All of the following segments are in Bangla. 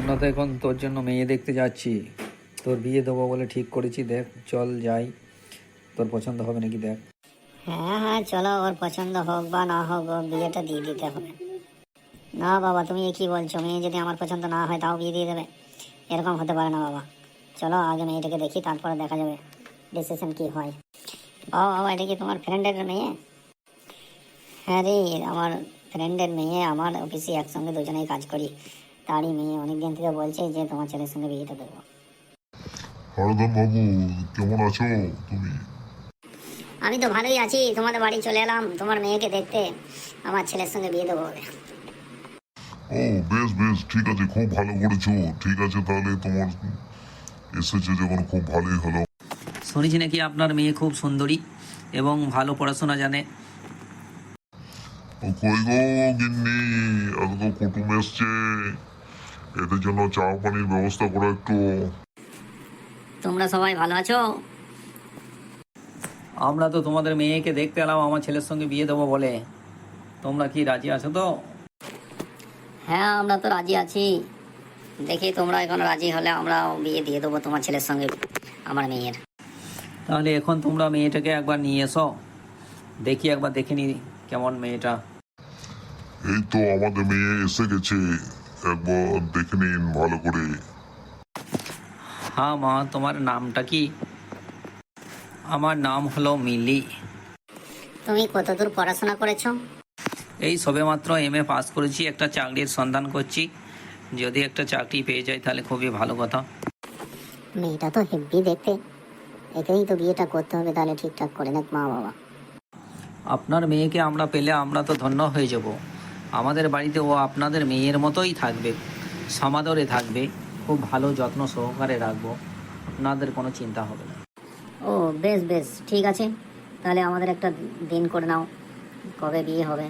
আমরা তো এখন তোর জন্য মেয়ে দেখতে যাচ্ছি। তোর বিয়ে দেবো বলে ঠিক করেছি, দেখ, চল যাই। তোর পছন্দ হবে নাকি দেখ? হ্যাঁ হ্যাঁ চলো, ওর পছন্দ হোক বা না হোক, ওর বিয়েটা দিয়ে দিতে হবে। না বাবা, তুমি কি বলছো? মেয়ে যদি আমার পছন্দ না হয়, তাও বিয়ে দিয়ে দেবে। এরকম হতে পারে না বাবা। চলো, আগে মেয়েটাকে দেখি, তারপরে দেখা যাবে ডিসিশন কি হয়। বাবা বাবা, এটা কি তোমার ফ্রেন্ডের মেয়ে? হ্যাঁ রে, আমার ফ্রেন্ডের মেয়ে, আমার অফিসে একসঙ্গে দুজনেই কাজ করি। তারই মেয়ে অনেকদিন থেকে বলছে যে তোমার ছেলের সঙ্গে বিয়েটা দেবো। হরদম বাবু কেমন আছো তুমি? আমি তো ভালোই আছি তোমাদের বাড়ি চলে এলাম তোমার মেয়েকে দেখতে আমার ছেলের সঙ্গে বিয়ে দেবো ও বেশ বেশ ঠিক আছে খুব ভালো করেছ ঠিক আছে তাহলে তোমার এসেছে যখন খুব ভালোই হলো। শুনেছি নাকি আপনার মেয়ে খুব সুন্দরী এবং ভালো পড়াশোনা জানে। ও কই গো গিন্নি আজ তো কুটুম এসছে। এদের জন্য চা পানির ব্যবস্থা করো একটু তোমরা সবাই ভালো আছো? আমরা তো তোমাদের মেয়েকে দেখতে এলাম আমার ছেলের সঙ্গে বিয়ে দেবো বলে। তোমরা কি রাজি আছো তো? হ্যাঁ আমরা তো রাজি আছি। দেখি তোমরা এখন রাজি হলে আমরা বিয়ে দিয়ে দেবো তোমার ছেলের সঙ্গে আমার মেয়ের। তাহলে এখন তোমরা মেয়েটাকে একবার নিয়ে এসো। দেখি একবার দেখে নি কেমন মেয়েটা। এই তো আমাদের মেয়ে এসে গেছে। একবার দেখে নিন ভালো করে। হ্যাঁ মা তোমার নামটা কি? আমার নাম হলো মিলি। তুমি কতদূর পড়াশোনা করেছ? এই সবেমাত্র এম এ পাস করেছি একটা চাকরির সন্ধান করছি। যদি একটা চাকরি পেয়ে যাই তাহলে খুবই ভালো কথা। মেয়েটা তো হেব্বি দেখতে। একেই তো বিয়েটা করতে হবে তাহলে ঠিকঠাক করে দেখ মা বাবা। আপনার মেয়েকে আমরা পেলে আমরা তো ধন্য হয়ে যাব। আমাদের বাড়িতে ও আপনাদের মেয়ের মতোই থাকবে সমাদরে থাকবে খুব ভালো যত্ন সহকারে রাখব আপনাদের কোনো চিন্তা হবে না। ও বেশ বেশ ঠিক আছে। তাহলে আমাদের একটা দিন করে নাও কবে বিয়ে হবে?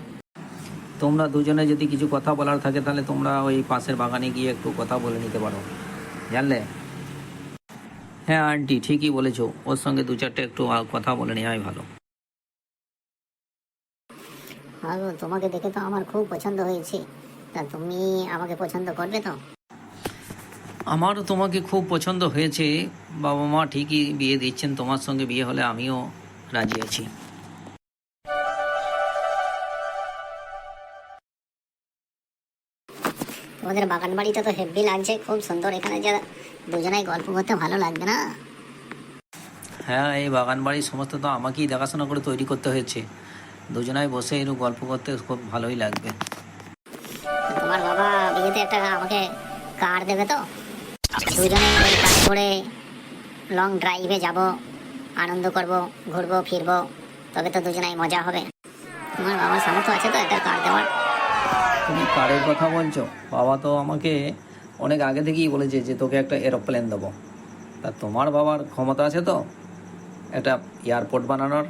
তোমরা দুজনে যদি কিছু কথা বলার থাকে তাহলে তোমরা ওই পাশের বাগানে গিয়ে একটু কথা বলে নিতে পারো। জানলে? হ্যাঁ আন্টি ঠিকই বলেছ। ওর সঙ্গে দু চারটে একটু কথা বলে নেওয়াই ভালো। হ্যাঁ তোমাকে দেখে তো আমার খুব পছন্দ হয়েছে। তা তুমি আমাকে পছন্দ করবে তো? আমারও তোমাকে খুব পছন্দ হয়েছে। বাবা মা ঠিকই বিয়ে দিচ্ছেন তোমার সঙ্গে বিয়ে হলে আমিও রাজি আছি। তোমাদের বাগান বাড়িটা তো হেভি লাগছে খুব সুন্দর। এখানে যে দুজনাই গল্প করতে ভালো লাগবে না? হ্যাঁ এই বাগান বাড়ির সমস্ত তো আমাকেই দেখাশোনা করে তৈরি করতে হয়েছে। দুজনায় বসে একটু গল্প করতে খুব ভালোই লাগবে। তোমার বাবা বিয়েতে একটা আমাকে কার দেবে তো? দুজনে ওই কার করে লং ড্রাইভে যাব আনন্দ করব ঘুরবো ফিরবো তবে তো দুজনাই মজা হবে। তোমার বাবার সামর্থ্য আছে তো একটা কার দেওয়ার? তুমি কারের কথা বলছো? বাবা তো আমাকে অনেক আগে থেকেই বলেছে যে তোকে একটা এরোপ্লেন দেবো। তা তোমার বাবার ক্ষমতা আছে তো? একটা এয়ারপোর্ট বানানোর?